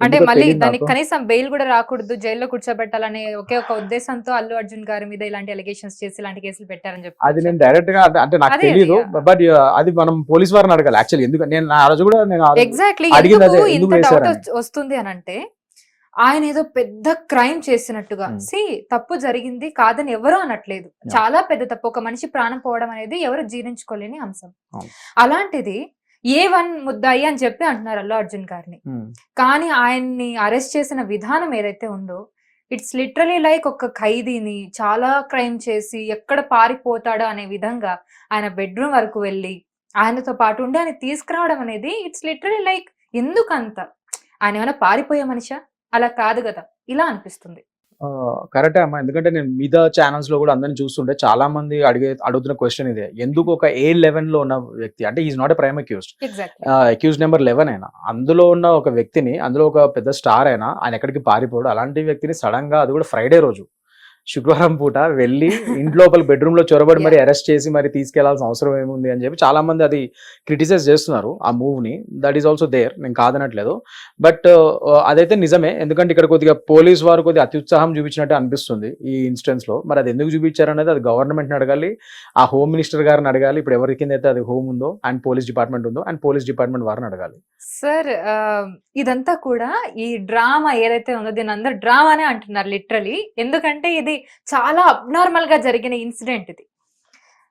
అంటే మళ్ళీ దానికి నాకు. కనీసం బెయిల్ కూడా రాకూడదు జైల్లో కూర్చోబెట్టాలనే ఒకే ఒక ఉద్దేశంతో అల్లు అర్జున్ గారి మీద ఇలాంటి అలిగేషన్స్ చేసి ఇలాంటి కేసులు పెట్టారని చెప్పి అది నేను డైరెక్ట్గా అంటే- నాకు తెలియదు. బట్ అది మనం పోలీస్ వారిని అడగాలి యాక్చువల్లీ ఎందుకు నేను ఆ రోజు కూడా నేను ఎగ్జాక్ట్లీ ఇంత డౌట్. వస్తుంది అని అంటే ఆయన ఏదో పెద్ద క్రైమ్ చేసినట్టుగా Hmm. సి తప్పు జరిగింది కాదని ఎవరు అనట్లేదు. చాలా పెద్ద తప్పు ఒక మనిషి ప్రాణం పోవడం అనేది ఎవరు జీర్ణించుకోలేని అంశం. అలాంటిది ఏ వన్ ముద్దాయి అని చెప్పి అంటున్నారు అల్లు అర్జున్ గారిని. ఉమ్, కానీ ఆయన్ని అరెస్ట్ చేసిన విధానం ఏదైతే ఉందో ఇట్స్ లిటరలీ లైక్ ఒక ఖైదీని చాలా క్రైమ్ చేసి ఎక్కడ పారిపోతాడో అనే విధంగా ఆయన బెడ్రూమ్ వరకు వెళ్ళి ఆయనతో పాటు ఉండి ఆయన తీసుకురావడం అనేది ఇట్స్ లిటరలీ లైక్ ఎందుకంత? ఆయన ఏమైనా పారిపోయే మనిషా? అలా కాదు కదా. ఇలా అనిపిస్తుంది. కరెక్టే అమ్మా. ఎందుకంటే నేను మిగతా ఛానల్స్లో కూడా అందరిని చూస్తుంటే చాలా మంది అడిగే అడుగుతున్న క్వశ్చన్ ఇదే. ఎందుకు ఒక ఏ లెవెన్లో ఉన్న వ్యక్తి అంటే is not a prime accused accuse number eleven అయినా అందులో ఉన్న ఒక వ్యక్తిని అందులో ఒక పెద్ద స్టార్ అయినా ఆయన ఎక్కడికి పారిపోడు. అలాంటి వ్యక్తిని సడన్గా అది కూడా ఫ్రైడే రోజు. శుక్రవారం పూట వెళ్ళి ఇంట్లోపల బెడ్రూమ్లో చొరబడి మరి అరెస్ట్ చేసి మరి తీసుకెళ్ళాల్సిన అవసరం ఏముంది అని చెప్పి చాలా మంది అది క్రిటిసైజ్ చేస్తున్నారు ఆ మూవ్ని. దట్ ఈస్ ఆల్సో దేర్ నేను కాదనట్లేదు. బట్ అదైతే నిజమే. ఎందుకంటే ఇక్కడ కొద్దిగా పోలీస్ వారు కొద్దిగా అత్యుత్సాహం చూపించినట్టు అనిపిస్తుంది ఈ ఇన్స్టెన్స్లో. మరి అది ఎందుకు చూపించారనేది అది గవర్నమెంట్ అడగాలి ఆ హోమ్ మినిస్టర్ గారిని అడగాలి. ఇప్పుడు ఎవరి కింద అయితే అది హోమ్ ఉందో అండ్ పోలీస్ డిపార్ట్మెంట్ ఉందో అండ్ పోలీస్ డిపార్ట్మెంట్ వారిని అడగాలి. సార్ ఇదంతా కూడా ఈ డ్రామా ఏదైతే ఉందో దీని అందరు డ్రామానే అంటున్నారు లిటరలీ ఎందుకంటే ఇది చాలా అబ్నార్మల్గా జరిగిన ఇన్సిడెంట్ ఇది.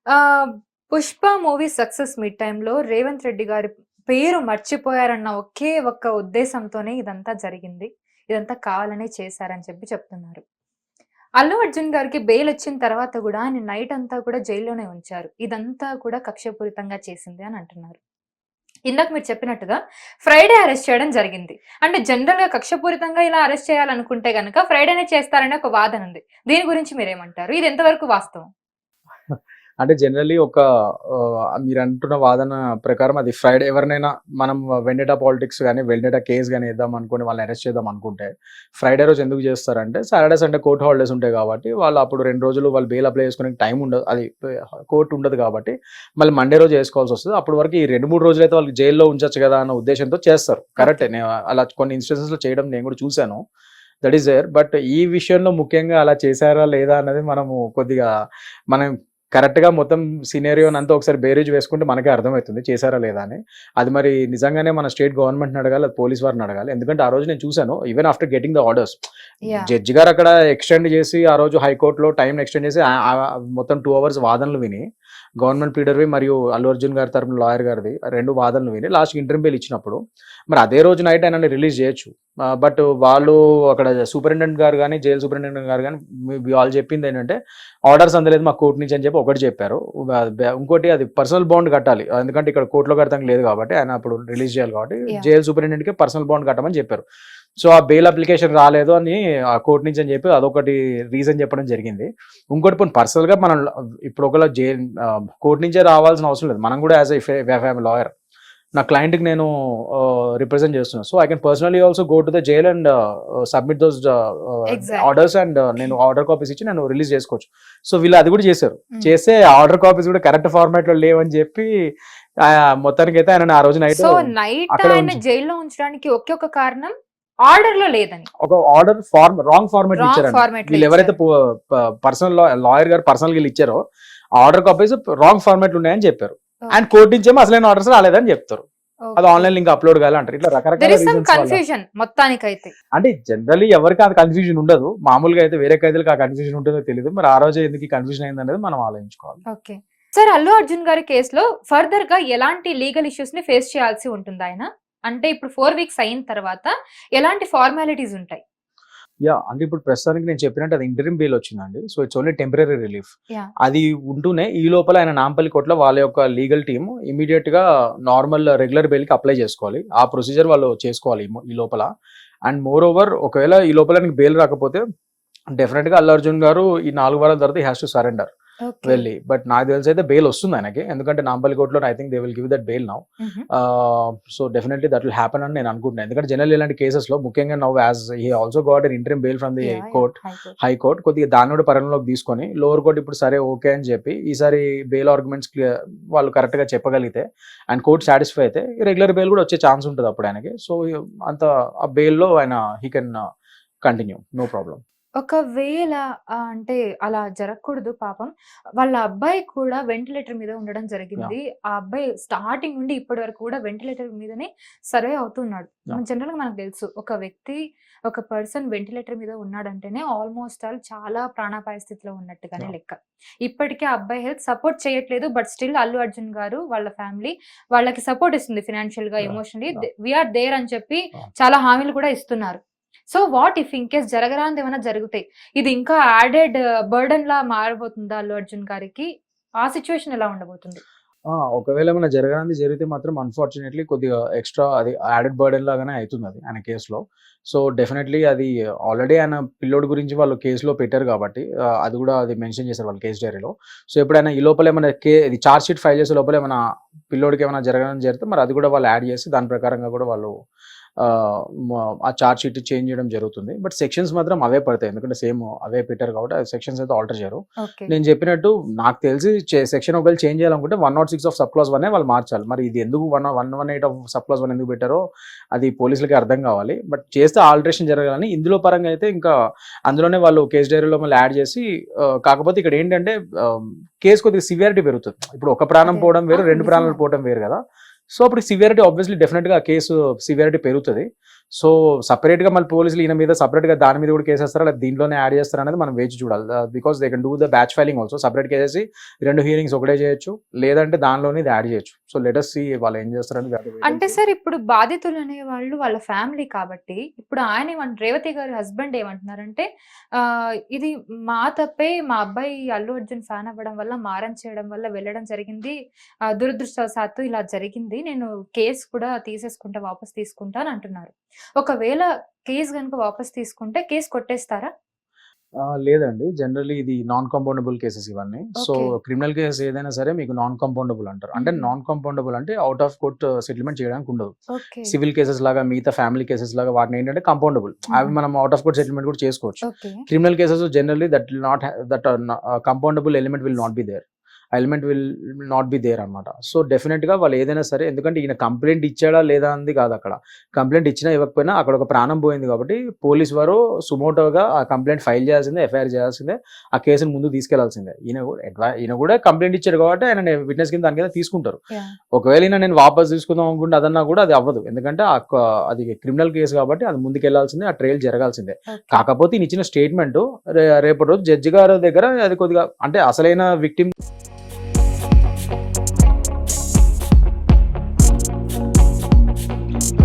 ఆ, పుష్ప మూవీ సక్సెస్ మీట్ టైంలో రేవంత్ రెడ్డి గారి పేరు మర్చిపోయారన్న ఒకే ఒక్క ఉద్దేశంతోనే ఇదంతా జరిగింది. ఇదంతా కావాలనే చేశారని చెప్పి చెప్తున్నారు. అల్లు అర్జున్ గారికి బెయిల్ వచ్చిన తర్వాత కూడా ఆయన నైట్ అంతా కూడా జైల్లోనే ఉంచారు. ఇదంతా కూడా కక్షపూరితంగా చేసింది అని అంటున్నారు. ఇందాక మీరు చెప్పినట్టుగా ఫ్రైడే అరెస్ట్ చేయడం జరిగింది. అంటే జనరల్గా కక్షపూరితంగా ఇలా అరెస్ట్ చేయాలనుకుంటే గనక ఫ్రైడేనే చేస్తారనే ఒక వాదన ఉంది. దీని గురించి మీరేమంటారు? ఇది ఎంతవరకు వాస్తవం? అంటే జనరల్లీ ఒక మీరు అంటున్న వాదన ప్రకారం అది ఫ్రైడే ఎవరినైనా మనం వెండేటా పాలిటిక్స్ కానీ వెండేటా కేసు కానీ వేద్దాం అనుకుని వాళ్ళని అరెస్ట్ చేద్దాం అనుకుంటే ఫ్రైడే రోజు ఎందుకు చేస్తారంటే సాటర్డే సండే కోర్టు హాలిడేస్ ఉంటాయి కాబట్టి వాళ్ళు అప్పుడు రెండు రోజులు వాళ్ళు బెయిల్ అప్లై చేసుకునే టైం ఉండదు అది కోర్టు ఉండదు కాబట్టి మళ్ళీ మండే రోజు వేసుకోవాల్సి వస్తుంది. అప్పటి వరకు ఈ రెండు మూడు రోజులు అయితే వాళ్ళకి జైల్లో ఉంచొచ్చు కదా అన్న ఉద్దేశంతో చేస్తారు. కరెక్టే నేను అలా కొన్ని ఇన్స్టెన్సెస్లో చేయడం నేను కూడా చూశాను. దట్ ఈస్ దేర్ బట్ ఈ విషయంలో ముఖ్యంగా అలా చేశారా లేదా అన్నది మనము కొద్దిగా మనం కరెక్ట్గా మొత్తం సినేరియో అంతా ఒకసారి బేరేజ్ వేసుకుంటే మనకే అర్థమవుతుంది. చేశారా లేదా అని. అది మరి నిజంగానే మన స్టేట్ గవర్నమెంట్ అడగాలి పోలీస్ వారిని అడగాలి. ఎందుకంటే ఆ రోజు నేను చూశాను even after getting the orders. Judge గారు అక్కడ ఎక్స్టెండ్ చేసి ఆ రోజు హైకోర్టులో టైం ఎక్స్టెండ్ చేసి మొత్తం టూ అవర్స్ వాదనలు విని గవర్నమెంట్ ప్లీడర్వి మరియు అల్లు అర్జున్ గారి తరపున లాయర్ గారిది రెండు వాదనలు విని లాస్ట్ ఇంటర్వ్యూ బెయిల్ ఇచ్చినప్పుడు మరి అదే రోజు నైట్ ఆయన రిలీజ్ చేయొచ్చు. బట్ వాళ్ళు అక్కడ సూపరింటెండెంట్ గారు కానీ జైలు సూపరింటెండెంట్ గారు కానీ వాళ్ళు చెప్పింది ఏంటంటే ఆర్డర్స్ అందలేదు మా కోర్టు నుంచి అని చెప్పి ఒకటి చెప్పారు. ఇంకోటి అది పర్సనల్ బాండ్ కట్టాలి. ఎందుకంటే ఇక్కడ కోర్టులో కడతాం లేదు కాబట్టి ఆయన అప్పుడు రిలీజ్ చేయాలి కాబట్టి. జైలు సూపరింటెండెంట్కి పర్సనల్ బాండ్ కట్టమని చెప్పారు. సో ఆ బెయిల్ అప్లికేషన్ రాలేదు అని ఆ కోర్టు నుంచి అని చెప్పి అదొకటి రీజన్ చెప్పడం జరిగింది ఇంకోటి పోనీ పర్సనల్గా మనం ఇప్పుడు ఒకవేళ జైల్ కోర్టు నుంచే రావాల్సిన అవసరం లేదు మనం కూడా యాజ్ ఐ లాయర్ నా క్లయింట్కి నేను రిప్రజెంట్ చేస్తున్నాను so I can personally also go to the jail and submit those. Orders and నేను ఆర్డర్ కాపీస్ ఇచ్చి నేను రిలీజ్ చేసుకోవచ్చు సో వీళ్ళు అది కూడా చేశారు Mm. చేస్తే ఆర్డర్ కాపీస్ కూడా కరెక్ట్ ఫార్మాట్లో లేవని చెప్పి మొత్తానికి అయితే ఆయన ఆ రోజు నైట్ నైట్ అక్కడే ఆయన. జైల్లో ఉంచడానికి ఒకే ఒక కారణం ఆర్డర్లో లేదని ఒక order form wrong format format వీళ్ళు ఎవరైతే పర్సనల్ లాయర్ గారు పర్సనల్గా ఇచ్చారో ఆర్డర్ కాపీస్ రాంగ్ ఫార్మాట్ ఉన్నాయని చెప్పారు. అండ్ కోర్టు నుంచి ఏమో అసలైన ఆర్డర్స్ రాలేదని చెప్తారు. అది ఆన్లైన్ లింక్ అప్లోడ్ కావాలి అంటారు ఇట్లా రకరకాల. కన్ఫ్యూజన్ మొత్తానికైతే. అంటే జనరల్లీ ఎవరికి అది కన్ఫ్యూజన్ ఉండదు. మామూలుగా అయితే వేరే ఖైదీలకు ఆ కన్ఫ్యూజన్ ఉంటుందో తెలియదు మరి ఆ రోజు ఎందుకు కన్ఫ్యూజన్ అయింది అనేది మనం ఆలోచించుకోవాలి. ఓకే. సార్ అల్లు అర్జున్ గారి కేసులో ఫర్దర్గా ఎలాంటి లీగల్ ఇష్యూస్ని ఫేస్ చేయాల్సి ఉంటుంది ఆయన? అంటే ఇప్పుడు ఫోర్ వీక్స్ అయిన తర్వాత ఎలాంటి ఫార్మాలిటీస్ ఉంటాయి? యా అంటే ఇప్పుడు ప్రస్తుతానికి నేను చెప్పినట్టు అది ఇంటరిమ్ బెయిల్ వచ్చిందండి. So it's only temporary relief. అది ఉంటూనే ఈ లోపల ఆయన నాంపల్లి కోట్ల వాళ్ళ యొక్క లీగల్ టీమ్ ఇమీడియట్గా నార్మల్ రెగ్యులర్ బెయిల్కి అప్లై చేసుకోవాలి. ఆ ప్రొసీజర్ వాళ్ళు చేసుకోవాలి ఈ లోపల. అండ్ మోర్ ఓవర్ ఒకవేళ ఈ లోపల నీకు బెయిల్ రాకపోతే డెఫినెట్గా అల్లు అర్జున్ గారు ఈ నాలుగు వారాల తర్వాత హ్యాస్ టు సరెండర్ వెళ్ళి. బట్ నాకు తెలిసి అయితే బెయిల్ వస్తుంది ఆయనకి. ఎందుకంటే నాంపల్లి కోర్టులో I think they will give that bail now so definitely that will happen అని నేను అనుకుంటున్నాను ఎందుకంటే జనరల్ ఇలాంటి కేసెస్లో ముఖ్యంగా now as he also got an interim bail from the court high court కొద్దిగా దాన్ని కూడా పరిగణలోకి తీసుకొని లోవర్ కోర్ట్ ఇప్పుడు సరే ఓకే అని చెప్పి ఈసారి బెయిల్ ఆర్గ్యుమెంట్స్ వాళ్ళు కరెక్ట్గా చెప్పగలిగితే అండ్ కోర్ట్ సాటిస్ఫై అయితే రెగ్యులర్ బెయిల్ కూడా వచ్చే ఛాన్స్ ఉంటుంది అప్పుడు ఆయనకి. సో అంత ఆ bail లో ఆయన he can continue no problem ఒకవేళ అంటే అలా జరగకూడదు పాపం వాళ్ళ అబ్బాయి కూడా వెంటిలేటర్ మీద ఉండడం జరిగింది ఆ అబ్బాయి స్టార్టింగ్ నుండి ఇప్పటి వరకు కూడా వెంటిలేటర్ మీదనే సర్వే అవుతున్నాడు. జనరల్గా మనకు తెలుసు ఒక వ్యక్తి ఒక పర్సన్ వెంటిలేటర్ మీద ఉన్నాడంటేనే ఆల్మోస్ట్ ఆల్ చాలా ప్రాణాపాయ స్థితిలో ఉన్నట్టుగానే. లెక్క ఇప్పటికే ఆ అబ్బాయి హెల్త్ సపోర్ట్ చేయట్లేదు బట్ స్టిల్ అల్లు అర్జున్ గారు వాళ్ళ ఫ్యామిలీ వాళ్ళకి సపోర్ట్ ఇస్తుంది ఫినాన్షియల్గా. Emotionally Yeah. We are there అని చెప్పి. చాలా హామీలు కూడా ఇస్తున్నారు so what if in case జరగరాంది ఏమైనా జరుగుతాయి? ఇది ఇంకా యాడెడ్ uh, బర్డన్ లా మారబోతుందా అల్లు అర్జున్ గారికి? ఆ సిచ్యువేషన్ ఎలా ఉండబోతుంది? ఆ, ఒకవేళ ఏమైనా జరగడానికి జరిగితే మాత్రం అన్ఫార్చునేట్లీ కొద్దిగా ఎక్స్ట్రా అది యాడెడ్ బర్డెన్ లాగానే అవుతుంది అది ఆయన కేసులో. సో డెఫినెట్లీ అది ఆల్రెడీ ఆయన పిల్లోడి గురించి వాళ్ళు కేసులో పెట్టారు కాబట్టి అది కూడా అది మెన్షన్ చేశారు వాళ్ళు కేసు డైరీలో సో ఎప్పుడైనా ఈ లోపల ఏమైనా కే ఇది చార్జ్ షీట్ ఫైల్ చేసే లోపల ఏమైనా పిల్లోడికి ఏమైనా జరగడం జరిగితే మరి అది కూడా వాళ్ళు యాడ్ చేసి దాని ప్రకారంగా కూడా వాళ్ళు ఆ, చార్జ్ షీట్ చేంజ్ చేయడం జరుగుతుంది. బట్ సెక్షన్స్ మాత్రం అవే పడతాయి. ఎందుకంటే సేమ్ అవే పెట్టారు కాబట్టి సెక్షన్స్ అయితే ఆల్టర్ చేయరు. నేను చెప్పినట్టు నాకు తెలిసి సెక్షన్ ఒకవేళ చేంజ్ చేయాలనుకుంటే one not six of sub class one వాళ్ళు మార్చాలి. మరి ఇది ఎందుకు one one one eight of sub class one ఎందుకు పెట్టారో అది పోలీసులకి అర్థం కావాలి. బట్ చేస్తే ఆల్టరేషన్ జరగాలని ఇందులో పరంగా అయితే ఇంకా అందులోనే వాళ్ళు కేసు డైరీలో మళ్ళీ యాడ్ చేసి కాకపోతే ఇక్కడ ఏంటంటే కేసు కొద్దిగా సివియారిటీ పెరుగుతుంది. ఇప్పుడు ఒక ప్రాణం. పోవడం వేరు రెండు ప్రాణాలు. పోవడం వేరు కదా. సో అప్పుడు సివియారిటీ ఆబ్వియస్లీ డెఫినెట్గా కేసు సివియారిటీ పెరుగుతుంది. సో సపరేట్గా మళ్ళీ పోలీసులు ఈయన మీద సపరేట్గా దాని మీద కూడా కేసు వేస్తారా? లేదా దీంట్లోనే యాడ్ చేస్తారా అనేది మనం వేచి చూడాలి. Because they can do the batch filing also separate కేసేసి రెండు హియరింగ్స్ ఒకటే చేయొచ్చు. లేదంటే దానిలోనే ఇది యాడ్ చేయొచ్చు. సో లెటస్ సి వాళ్ళు ఏం చేస్తారని అంటే. సార్ ఇప్పుడు బాధితులు అనే వాళ్ళు వాళ్ళ ఫ్యామిలీ కాబట్టి ఇప్పుడు ఆయన రేవతి గారి హస్బెండ్ ఏమంటున్నారంటే ఇది మా తప్పే మా అబ్బాయి అల్లు అర్జున్ ఫ్యాన్ అవ్వడం వల్ల మారం చేయడం వల్ల వెళ్ళడం జరిగింది. దురదృష్టవశాత్తు ఇలా జరిగింది. నేను కేసు కూడా తీసేసుకుంటా వాపస్ తీసుకుంటా అని అంటున్నారు. ఒకవేళ కేసు కనుక వాపస్ తీసుకుంటే కేసు కొట్టేస్తారా? లేదండి. జనరల్లీ ఇది నాన్ కాంపౌండబుల్ కేసెస్ ఇవన్నీ సో. క్రిమినల్ కేసెస్ ఏదైనా సరే మీకు నాన్ కాంపౌండబుల్ అంటారు. అంటే. నాన్ కాంపౌండబుల్ అంటే అవుట్ ఆఫ్ కోర్ట్ సెటిల్మెంట్ చేయడానికి ఉండదు. సివిల్ కేసెస్ లాగా మిగతా ఫ్యామిలీ కేసెస్ లాగా వాటిని ఏంటంటే కంపౌండబుల్ అవి Mhm. మనం అవుట్ ఆఫ్ కోర్ట్ సెటిల్మెంట్ కూడా చేసుకోవచ్చు. Criminal cases generally that not that compoundable element will not be there element will not be there అనమాట సో డెఫినెట్గా వాళ్ళు ఏదైనా సరే ఎందుకంటే ఈయన కంప్లైంట్ ఇచ్చాడా లేదా అంది కాదు అక్కడ. కంప్లైంట్ ఇచ్చినా ఇవ్వకపోయినా అక్కడ ఒక ప్రాణం పోయింది కాబట్టి పోలీస్ వారు సుమోటోగా ఆ కంప్లైంట్ ఫైల్ చేయాల్సిందే ఎఫ్ఐఆర్ చేయాల్సిందే ఆ కేసును ముందు తీసుకెళ్ళాల్సిందే. ఈయన కూడా ఈయన కూడా కంప్లైంట్ ఇచ్చాడు కాబట్టి ఆయన విట్నెస్ కింద దాని కింద తీసుకుంటారు. ఒకవేళ ఈయన నేను వాపస్ తీసుకుందాం అనుకుంటే అదన్నా కూడా అది అవ్వదు. ఎందుకంటే అది క్రిమినల్ కేసు కాబట్టి అది ముందుకు వెళ్ళాల్సిందే ఆ ట్రయల్ జరగాల్సిందే. కాకపోతే ఈయన ఇచ్చిన స్టేట్మెంట్ రేపటి రోజు జడ్జి గారి దగ్గర అది కొద్దిగా అంటే అసలైన విక్టిమ్ you.